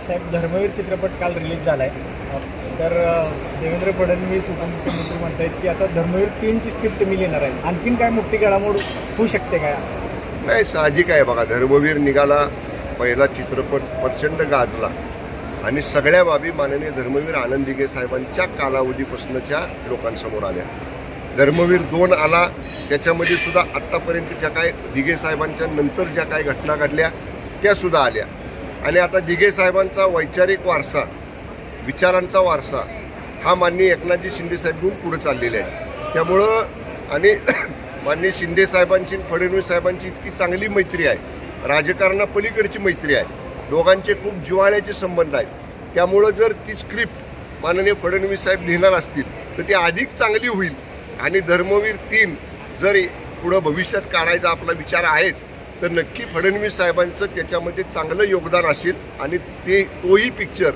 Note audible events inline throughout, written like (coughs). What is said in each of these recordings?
साहेब धर्मवीर चित्रपट काल रिलीज झाला आहे तर देवेंद्र फडणवीस उपमुख्यमंत्री आहेत की आता धर्मवीर तीनची स्क्रिप्ट मी लिहिणार आहे. आणखीन काय मुक्ती घडामोड होऊ शकते काय नाही साहजिक आहे बघा धर्मवीर निघाला पहिला चित्रपट प्रचंड गाजला. आणि सगळ्या बाबी माननीय धर्मवीर आनंद दिघे साहेबांच्या कालावधीपासूनच्या लोकांसमोर आल्या. धर्मवीर दोन आला त्याच्यामध्ये सुद्धा आत्तापर्यंत ज्या काय दिघे साहेबांच्या नंतर ज्या काय घटना घडल्या त्यासुद्धा आल्या. आणि आता दिघे साहेबांचा वैचारिक वारसा विचारांचा वारसा हा माननीय एकनाथजी शिंदे साहेब घेऊन पुढे चाललेला आहे त्यामुळं आणि (coughs) माननीय शिंदे साहेबांची फडणवीस साहेबांची इतकी चांगली मैत्री आहे. राजकारणापलीकडची मैत्री आहे. दोघांचे खूप जिव्हाळ्याचे संबंध आहेत. त्यामुळं जर ती स्क्रिप्ट माननीय फडणवीस साहेब लिहिणार असतील तर ती अधिक चांगली होईल. आणि धर्मवीर तीन जर पुढं भविष्यात काढायचा आपला विचार आहेच तर नक्की फडणवीस साहेबांचं त्याच्यामध्ये चांगलं योगदान असेल आणि ते तोही पिक्चर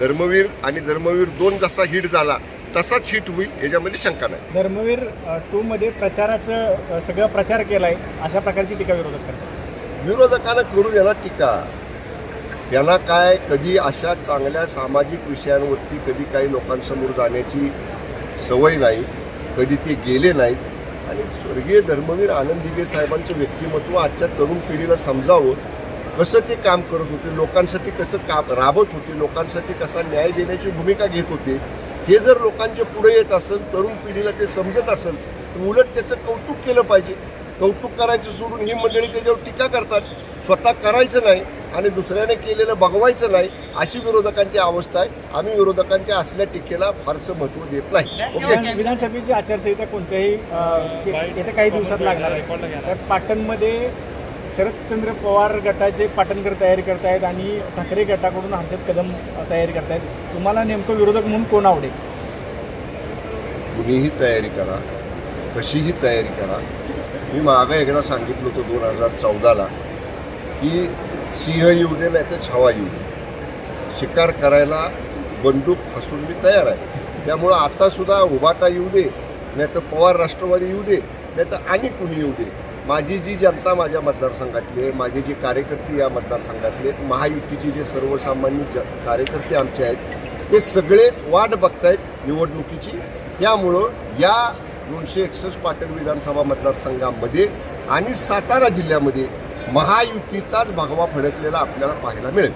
धर्मवीर आणि धर्मवीर दोन जसा हिट झाला तसाच हिट होईल याच्यामध्ये शंका नाही. धर्मवीर टू मध्ये प्रचाराचं सगळं प्रचार केलाय अशा प्रकारची टीका विरोधक करतात. विरोधकांना करू ना टीका. त्यांना काय कधी अशा चांगल्या सामाजिक विषयांवरती कधी काही लोकांसमोर जाण्याची सवय नाही कधी ते गेले नाहीत आणि स्वर्गीय धर्मवीर आनंद दिघे साहेबांचं व्यक्तिमत्व आजच्या तरुण पिढीला समजावं कसं ते काम करत होते लोकांसाठी कसं काम राबत होते लोकांसाठी कसा न्याय देण्याची भूमिका घेत होते हे जर लोकांच्या पुढे येत असेल तरुण पिढीला ते समजत असेल तर उलट त्याचं कौतुक केलं पाहिजे. कौतुक करायचं सोडून ही मंडळी त्याच्यावर टीका करतात. स्वतः करायचं नाही आणि दुसऱ्याने केलेलं बघवायचं नाही अशी विरोधकांची अवस्था आहे. आम्ही विरोधकांच्या असल्या टीकेला फारसं महत्त्व देत नाही. विधानसभेची आचारसंहिता कोणत्याही येत्या काही दिवसात लागणार आहे. पाटणमध्ये शरदचंद्र पवार गटाचे पाटणकर तयारी करतायत आणि ठाकरे गटाकडून हर्षद कदम तयारी करतायत. तुम्हाला नेमकं विरोधक म्हणून कोण आवडेल? कुणीही तयारी करा. कशीही तयारी करा. मी मागं एकदा सांगितलं होतं दोन हजार चौदाला की सिंह येऊ दे नाही तर छावा येऊ दे शिकार करायला बंदूक फसून मी तयार आहे. त्यामुळं आतासुद्धा उभाटा येऊ दे नाही तर पवार राष्ट्रवादी येऊ दे नाही तर आणि कुणी येऊ दे. माझी जी जनता माझ्या मतदारसंघातली आहे माझे जे कार्यकर्ते या मतदारसंघातले आहेत महायुतीचे जे सर्वसामान्य ज कार्यकर्ते आमचे आहेत ते सगळे वाट बघतायत निवडणुकीची. त्यामुळं या दोनशे एकसष्ट पाटण विधानसभा मतदारसंघामध्ये आणि सातारा जिल्ह्यामध्ये महायुतीचाच भगवा फडकलेला आपल्याला पाहायला मिळेल.